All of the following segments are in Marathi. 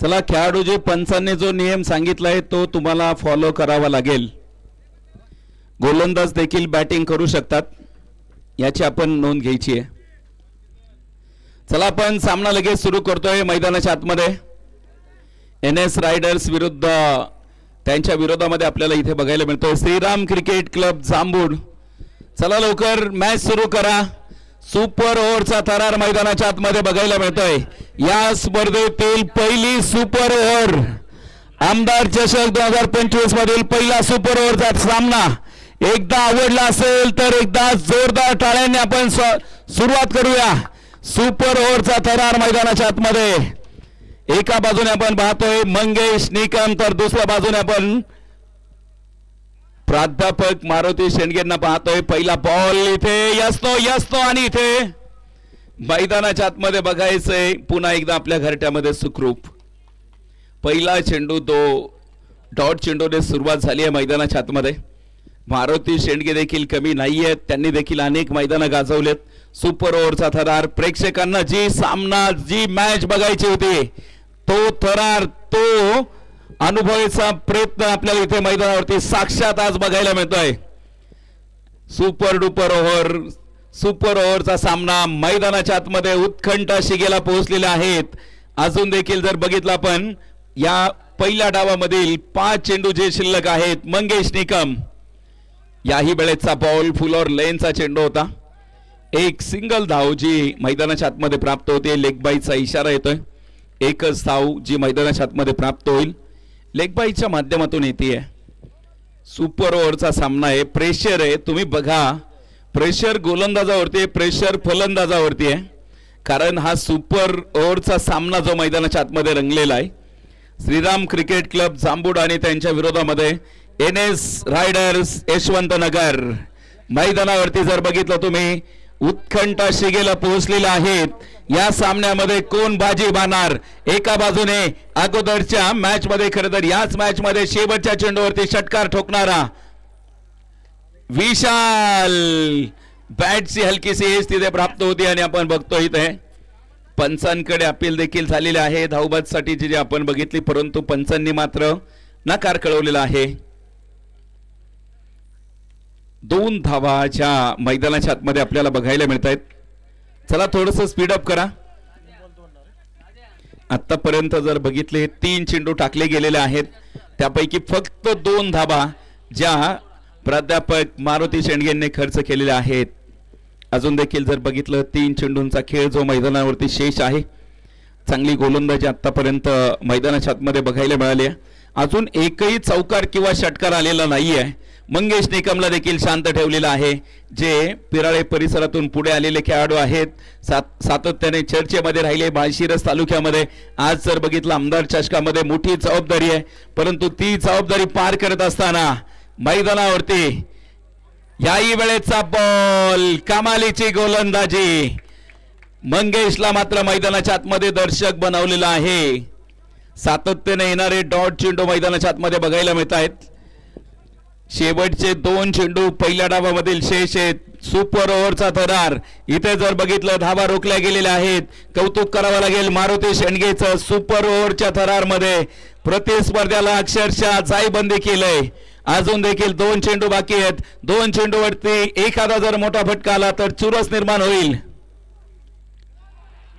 चला खेळाडू जे पंचांनी जो नियम सांगितलाय तो तुम्हाला फॉलो करावा लागेल. गोलंदाज देखील बॅटिंग करू शकतात. याची आपण नोंद घ्यायची आहे. चला आपण सामना लगेच सुरू करतोय मैदानाच्या आतमध्ये. एन एस रायडर्स विरुद्ध त्यांच्या विरोधामध्ये आपल्याला इथे बघायला मिळतोय. श्रीराम क्रिकेट क्लब जांभूड चला लवकर मॅच सुरू करा. सुपर ओव्हरचा थरार मैदानाच्या आतमध्ये बघायला मिळतोय. या स्पर्धेतील पहिली सुपर ओव्हर आमदार चषक दोन हजार पंचवीस मधील पहिला सुपर ओव्हरचा सामना. एकदा आवडला असेल तर एकदा जोरदार टाळ्यांनी आपण सुरुवात करूया. सुपर ओव्हरचा थरार मैदानाच्या आतमध्ये. एका बाजूने आपण पाहतोय मंगेश निकम तर दुसऱ्या बाजूने आपण प्राध्यापक मारुती शेंडगेंना पाहतोय. पहिला बॉल इथे. यसतो यसतो आणि इथे. मैदानाच्या आतमध्ये बघायचंय. पुन्हा एकदा आपल्या घरट्यामध्ये सुखरूप. पहिला चेंडू तो डॉट चेंडूने सुरुवात झाली आहे मैदानाच्या आतमध्ये. मारुती शेंडगे देखील कमी नाही आहेत त्यांनी देखील अनेक मैदानं गाजवलेत. सुपर ओव्हरचा थरार. प्रेक्षकांना जी सामना जी मॅच बघायची होती तो थरार तो अनुभवायचा प्रयत्न आपल्याला इथे मैदानावरती साक्षात आज बघायला मिळतोय. सुपर डुपर ओव्हर सुपर ओव्हरचा सामना मैदानाच्या आतमध्ये उत्कंठ शिगेला पोहोचलेले आहेत. अजून देखील जर बघितलं आपण या पहिल्या डावामधील पाच चेंडू जे शिल्लक आहेत मंगेश निकम. याही वेळेचा बॉल फुलॉर लेनचा चेंडू होता. एक सिंगल धाव जी मैदानाच्या आतमध्ये प्राप्त होते लेगबाईचा इशारा येतोय. एकच धाव जी मैदानाच्या आतमध्ये प्राप्त होईल. लेगबाईच्या माध्यमातून येते आहे सुपर ओव्हरचा सामना आहे. प्रेशर आहे. तुम्ही बघा. प्रेशर गोलंदाजावरती आहे. प्रेशर फलंदाजावरती आहे. कारण हा सुपर ओव्हरचा सामना जो मैदानाच्या आतमध्ये रंगलेला आहे श्रीराम क्रिकेट क्लब जांबूड आणि त्यांच्या विरोधामध्ये N S riders Yashwant Nagar मैदानावरती जर बघितलं तुम्ही उत्कंठ शिगेला पोहोचलेले आहेत या सामन्यामध्ये कोण बाजी बाणार एका बाजूने अगोदरच्या मॅच मध्ये खर तर याच मॅच मध्ये शेवटच्या चेंडूवरती षटकार ठोकणारा विशाल. बॅटची हलकीशी एज तिथे प्राप्त होती आणि आपण बघतो इथे पंचांकडे अपील देखील झालेले आहे. धावबादसाठी जी आपण बघितली परंतु पंचांनी मात्र नकार कळवलेला आहे. दोन धावाच्या मैदानाच्या आतमध्ये आपल्याला बघायला मिळत आहेत चला थोडस स्पीडअप करा. आतापर्यंत जर बघितले तीन चेंडू टाकले गेलेले आहेत. त्यापैकी फक्त दोन धाबा ज्या प्राध्यापक मारुती शेंडगेंनी खर्च केलेले आहेत. अजून देखील जर बघितलं तीन चेंडूंचा खेळ जो मैदानावरती शेष आहे. चांगली गोलंदाजी आतापर्यंत मैदानाच्या आतमध्ये बघायला मिळाली आहे. अजून एकही चौकार किंवा षटकार आलेला नाही आहे मंगेश निकमला देखील शांत ठेवलेलं आहे. जे पिराळे परिसरातून पुढे आलेले खेळाडू आहेत. सात सातत्याने चर्चेमध्ये राहिले माळशिरस तालुक्यामध्ये. आज जर बघितलं आमदार चषकामध्ये मोठी जबाबदारी आहे. परंतु ती जबाबदारी पार करत असताना मैदानावरती याही वेळेचा बॉल कमालीची गोलंदाजी. मंगेशला मात्र मैदानाच्या आतमध्ये दर्शक बनवलेला आहे. सातत्याने येणारे डॉट चेंडू मैदानाच्या आतमध्ये बघायला मिळत आहेत शेवटचे दोन चेंडू पहिल्या डावामधील शेष आहेत सुपर ओव्हरचा थरार. इथे जर बघितलं धावा रोखल्या गेलेल्या आहेत. कौतुक करावं लागेल मारुती शेंडगेचं सुपर ओव्हरच्या थरारमध्ये. प्रतिस्पर्ध्याला अक्षरशः जाईबंदी केलंय. अजून देखील दोन चेंडू बाकी आहेत. दोन चेंडूवरती एखादा जर मोठा फटका आला तर चुरस निर्माण होईल.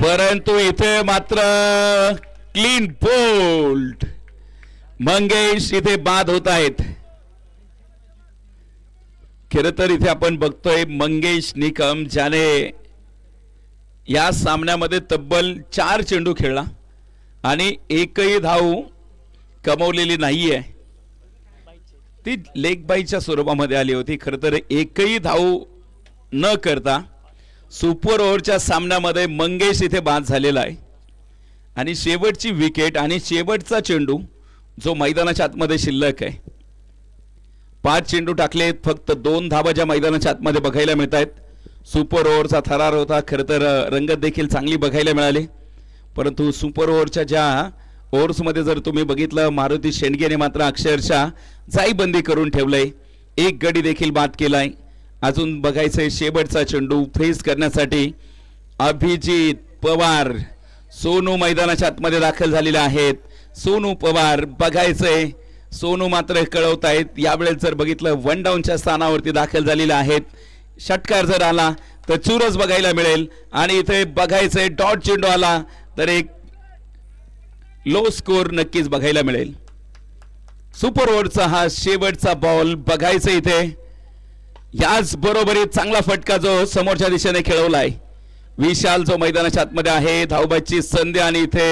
परंतु इथे मात्र क्लीन बोल्ड. मंगेश इथे बाद होत आहेत. खरं तर इथे आपण बघतोय मंगेश निकम ज्याने या सामन्यामध्ये तब्बल चार चेंडू खेळला आणि एकही धाव कमवलेली नाहीये. ती लेगबाईच्या स्वरूपामध्ये आली होती. खरं तर एकही धाव न करता सुपर ओव्हरच्या सामन्यामध्ये मंगेश इथे बाद झालेला आहे. आणि शेवटची विकेट आणि शेवटचा चेंडू जो मैदानाच्या आतमध्ये शिल्लक आहे. पाच चेंडू टाकलेत फक्त दोन धाबा ज्या मैदानाच्या आतमध्ये बघायला मिळत आहेत सुपर ओव्हरचा थरार होता. खरं तर रंगत देखील चांगली बघायला मिळाली. परंतु सुपर ओव्हरच्या ज्या ओव्हर्समध्ये जर तुम्ही बघितलं मारुती शेंडगेने मात्र अक्षरशः जाईबंदी करून ठेवलंय. एक गडी देखील बाद केलाय. अजून बघायचंय शेवटचा चेंडू फेस करण्यासाठी. अभिजित पवार सोनू मैदानाच्या आतमध्ये दाखल झालेले आहेत. सोनू पवार बघायचंय. सोनू मात्र कळवतायत यावेळेस जर बघितलं वन डाऊनच्या स्थानावरती दाखल झालेले आहेत. षटकार जर आला तर चुरस बघायला मिळेल. आणि इथे बघायचंय डॉट चेंडू आला तर एक लो स्कोर नक्कीच बघायला मिळेल. सुपर ओव्हरचा हा शेवटचा बॉल बघायचं इथे. याच बरोबरीत चांगला फटका जो समोरच्या दिशेने खेळवलाय. विशाल जो मैदानाच्या आतमध्ये आहे धावबाची संधी आणि इथे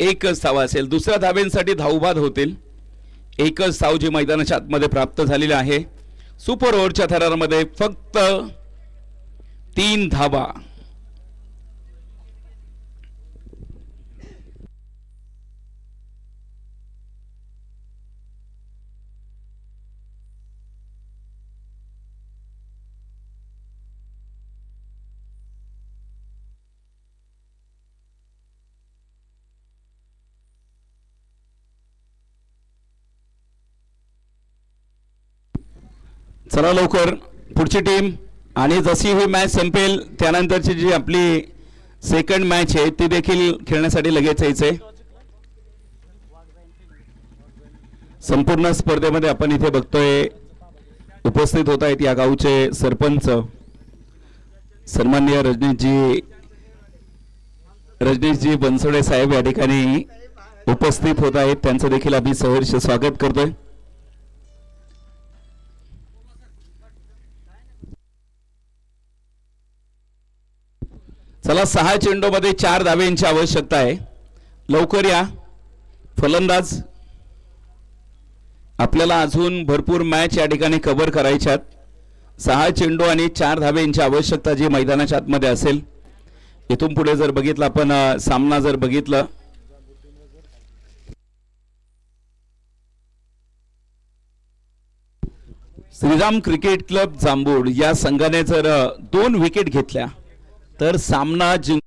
एकच धावा असेल. दुसऱ्या धावेंसाठी धावबाद होतील. एकच सावजी मैदानाच्या आतमध्ये प्राप्त झालेली आहे. सुपर ओव्हरच्या थरारमध्ये फक्त तीन धावा. चला लवकर. पुढची टीम आणि जशी ही मॅच संपेल त्यानंतरची जी आपली सेकंड मॅच आहे ती देखील खेळण्यासाठी लगेच यायचंय. संपूर्ण स्पर्धेमध्ये आपण इथे बघतोय उपस्थित होत आहेत या गावचे सरपंच सन्मान्य रजनीशजी रजनीशजी बनसोडे साहेब या ठिकाणी उपस्थित होत आहेत. त्यांचं देखील आम्ही सहर्ष स्वागत करतोय. चला सहा चेंडूमध्ये चार धाव्यांची आवश्यकता आहे. लवकर या. फलंदाज. आपल्याला अजून भरपूर मॅच या ठिकाणी कव्हर करायच्यात सहा चेंडू आणि चार धाब्यांची आवश्यकता जी मैदानाच्या आतमध्ये असेल. इथून पुढे जर बघितलं आपण सामना जर बघितलं. श्रीराम क्रिकेट क्लब जांभूळ या संघाने जर दोन विकेट घेतल्या. तर सामना जिंक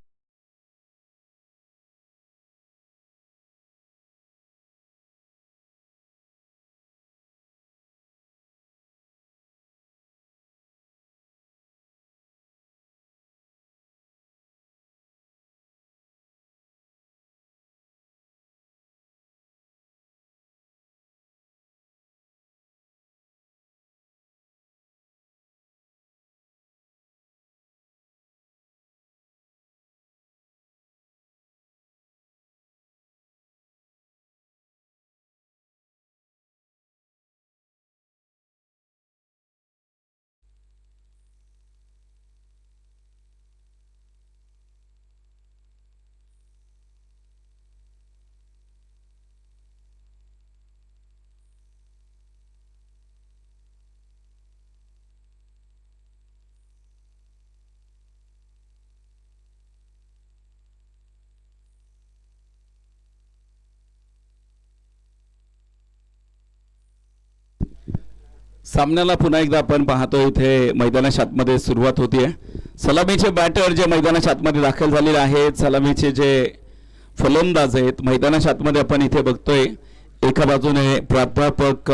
सामन्याला पुन्हा एकदा आपण पाहतो इथे मैदानाच्या आतमध्ये सुरुवात होतीये. सलामीचे बॅटर जे मैदानाच्या आतमध्ये दाखल झालेले आहेत सलामीचे जे फलंदाज आहेत मैदानाच्या आतमध्ये आपण इथे बघतोय. एका बाजूने प्राध्यापक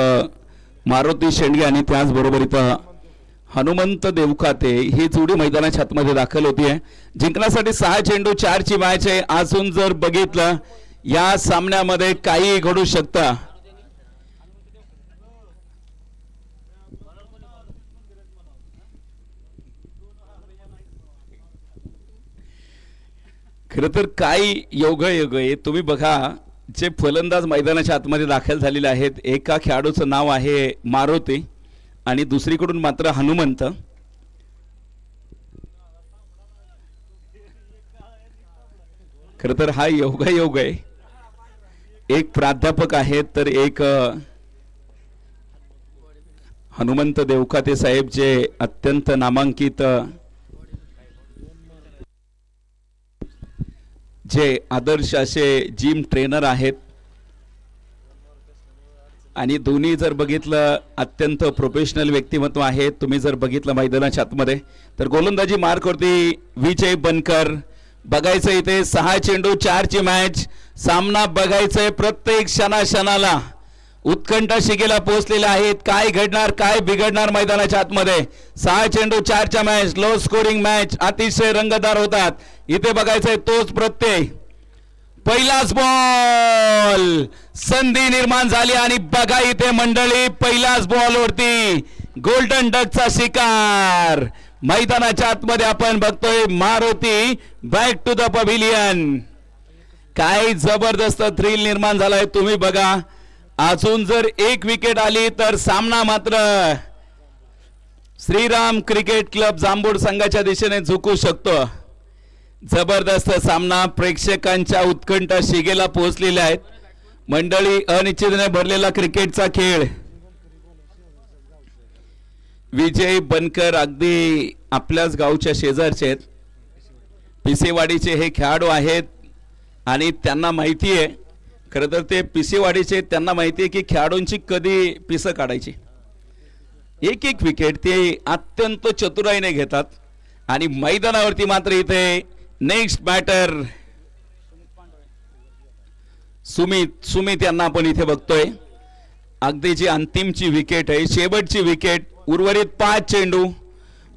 मारुती शेंडगे आणि त्याचबरोबर इथं हनुमंत देवखाते ही जोडी मैदानाच्या आतमध्ये दाखल होतीये. जिंकण्यासाठी सहा चेंडू चारची मॅच आहे. अजून जर बघितलं या सामन्यामध्ये काही घडू शकतं. खरं तर काय योग योग आहे? तुम्ही बघा जे फलंदाज मैदानाच्या आतमध्ये दाखल झालेले आहेत एका खेळाडूचं नाव आहे मारुती आणि दुसरीकडून मात्र हनुमंत. खरं तर हा योगा योग आहे. एक प्राध्यापक आहेत तर एक हनुमंत देवखाते साहेब जे अत्यंत नामांकित जे आदर्श असे जिम ट्रेनर आहेत. आणि दोन्ही जर बघितलं अत्यंत प्रोफेशनल व्यक्तिमत्व आहेत तुम्ही जर बघितलं मैदानाच्या आतमध्ये तर गोलंदाजी मार्कवरती विजय बनकर. बघायचं इथे सहा चेंडू चारची मॅच सामना बघायचंय प्रत्येक क्षणा क्षणाला उत्कंठा शिगेला पोहोचलेल्या आहेत काय घडणार काय बिघडणार मैदानाच्या आतमध्ये सहा चेंडू चारच्या मॅच लो स्कोरिंग मॅच अतिशय रंगदार होतात. इथे बघायचंय तोच प्रत्यय. पहिलाच बॉल संधी निर्माण झाली आणि बघा इथे मंडळी पहिलाच बॉल वरती गोल्डन डकचा शिकार. मैदानाच्या आतमध्ये आपण बघतोय Maruti back to the pavilion काय जबरदस्त थ्रिल निर्माण झालाय तुम्ही बघा. अजून जर एक विकेट आली तर सामना मात्र. श्रीराम क्रिकेट क्लब जांभूड संघाच्या दिशेने झुकू शकतो. जबरदस्त सामना प्रेक्षकांच्या उत्कंठा शिगेला पोहोचलेल्या आहेत. मंडळी अनिश्चितने भरलेला क्रिकेटचा खेळ. विजय बनकर अगदी आपल्याच गावच्या शेजारचे आहेत. पिसेवाडीचे हे खेळाडू आहेत आणि त्यांना माहिती आहे. खरं तर ते पिसेवाडीचे त्यांना माहिती आहे की खेळाडूंची कधी पिसं काढायची. एक एक विकेट ते अत्यंत चतुराईने घेतात आणि मैदानावरती मात्र इथे नेक्स्ट बॅटर सुमित सुमित यांना आपण इथे बघतोय. अगदी जी अंतिमची विकेट आहे शेवटची विकेट उर्वरित पाच चेंडू.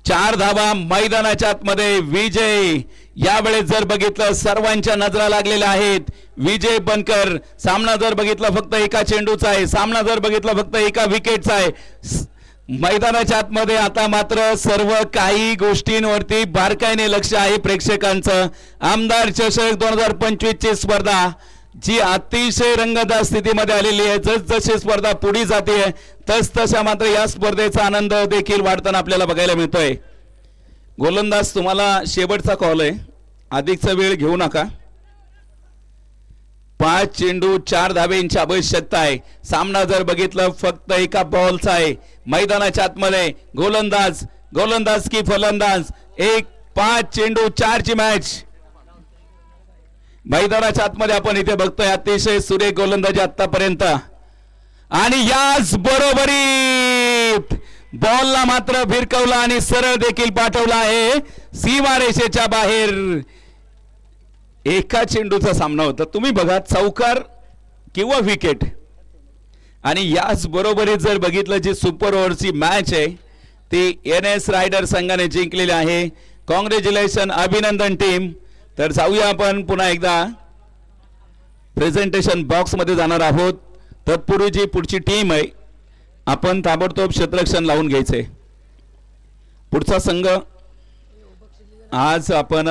चार धावा मैदानाच्या आतमध्ये विजय. यावेळेस जर बघितलं सर्वांच्या नजरा लागलेल्या आहेत. विजय बनकर सामना जर बघितला फक्त एका चेंडूचा आहे. सामना जर बघितला फक्त एका विकेटचा आहे. मैदानाच्या आतमध्ये आता मात्र सर्व काही गोष्टींवरती बारकाईने लक्ष आहे प्रेक्षकांचं. आमदार चषक दोन हजार पंचवीसची स्पर्धा जी अतिशय रंगदार स्थितीमध्ये आलेली आहे. जसजशी स्पर्धा पुढे जाते तस तशा मात्र या स्पर्धेचा आनंद देखील वाढताना आपल्याला बघायला मिळतोय. गोलंदाज तुम्हाला शेवटचा कॉल आहे. अधिकचा वेळ घेऊ नका. पाच चेंडू चार धाब्यांची आवश्यकता आहे. सामना जर बघितलं फक्त एका बॉलचा आहे. मैदानाच्या आतमध्ये गोलंदाज गोलंदाज की फलंदाज एक पाच चेंडू चारची मॅच मैदानाच्या आतमध्ये आपण इथे बघतोय अतिशय सुरेख गोलंदाजी आतापर्यंत आणि याच बरोबरी बॉलला मात्र भिरकवला आणि सरळ देखील पाठवला आहे. सीमारेषेच्या बाहेर एका चेंडूचा सामना होता. तुम्ही बघा चौकार किंवा विकेट आणि याच बरोबरीत जर बघितलं जी सुपर ओव्हरची मॅच आहे ती एन एस रायडर संघाने जिंकलेली आहे. कॉंग्रॅच्युलेशन अभिनंदन टीम तर जाऊया आपण पुन्हा एकदा. प्रेझेंटेशन बॉक्समध्ये जाणार आहोत. तत्पूर्वी जी पुढची टीम आहे. आपण ताबडतोब क्षेत्ररक्षण लावून घ्यायचंय. पुढचा संघ. आज आपण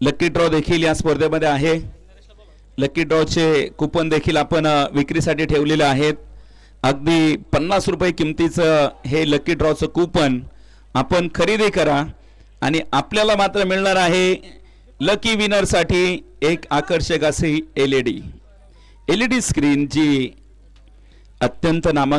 लकी ड्रॉ देखील या स्पर्धेमध्ये आहे. लकी ड्रॉचे कुपन देखील आपण विक्रीसाठी ठेवलेले आहेत. अगदी पन्नास रुपये किमतीचं हे लकी ड्रॉचं कुपन आपण खरेदी करा. आणि आपल्याला मात्र मिळणार आहे लकी विनरसाठी एक आकर्षक अशी L E D L E D screen जी अत्यंत नामांकित